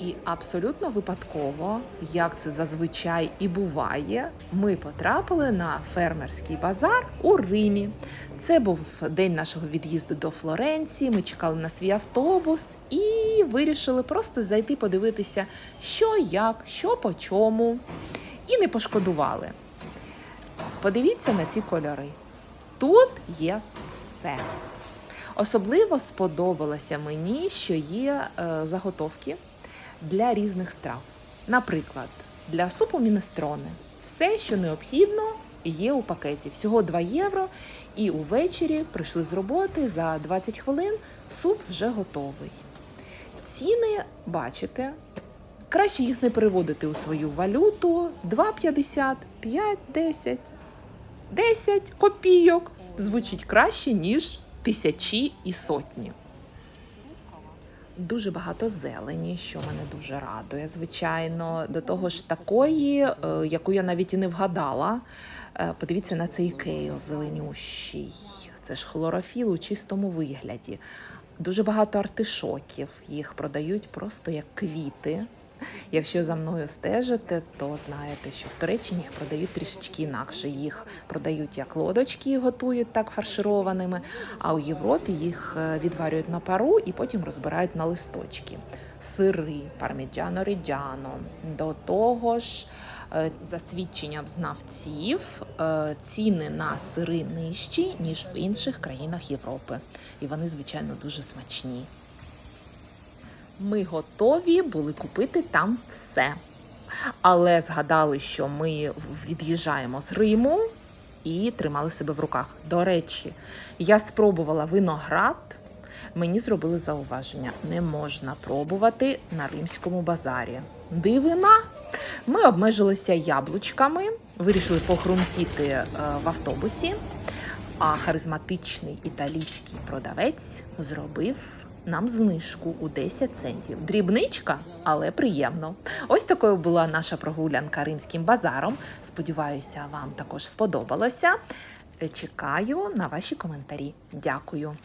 І абсолютно випадково, як це зазвичай і буває, ми потрапили на фермерський базар у Римі. Це був день нашого від'їзду до Флоренції. Ми чекали на свій автобус і вирішили просто зайти подивитися, що як, що по чому. І не пошкодували. Подивіться на ці кольори. Тут є все. Особливо сподобалося мені, що є е, заготовки для різних страв. Наприклад, для супу мінестроне. Все, що необхідно, є у пакеті. Всього 2 євро. І увечері прийшли з роботи за 20 хвилин. Суп вже готовий. Ціни бачите. Краще їх не переводити у свою валюту. 2,50, 5, 10. 10 копійок звучить краще, ніж тисячі і сотні. Дуже багато зелені, що мене дуже радує, звичайно. До того ж, такої, е, яку я навіть і не вгадала. Е, Подивіться на цей кейл зеленющий. Це ж хлорофіл у чистому вигляді. Дуже багато артишоків. Їх продають просто як квіти. Якщо за мною стежите, то знаєте, що в Туреччині їх продають трішечки інакше. Їх продають як лодочки, готують так фаршированими. А у Європі їх е, відварюють на пару і потім розбирають на листочки. Сири, парміджано ріджано. До того ж, е, за свідченням знавців, е, ціни на сири нижчі, ніж в інших країнах Європи. І вони, звичайно, дуже смачні. Ми готові були купити там все. Але згадали, що ми від'їжджаємо з Риму і тримали себе в руках. До речі, я спробувала виноград. Мені зробили зауваження: не можна пробувати на римському базарі. Дивина. Ми обмежилися яблучками, вирішили похрумтіти е, в автобусі. А харизматичний італійський продавець зробив нам знижку у 10 центів. Дрібничка, але приємно. Ось такою була наша прогулянка римським базаром. Сподіваюся, вам також сподобалося. Чекаю на ваші коментарі. Дякую.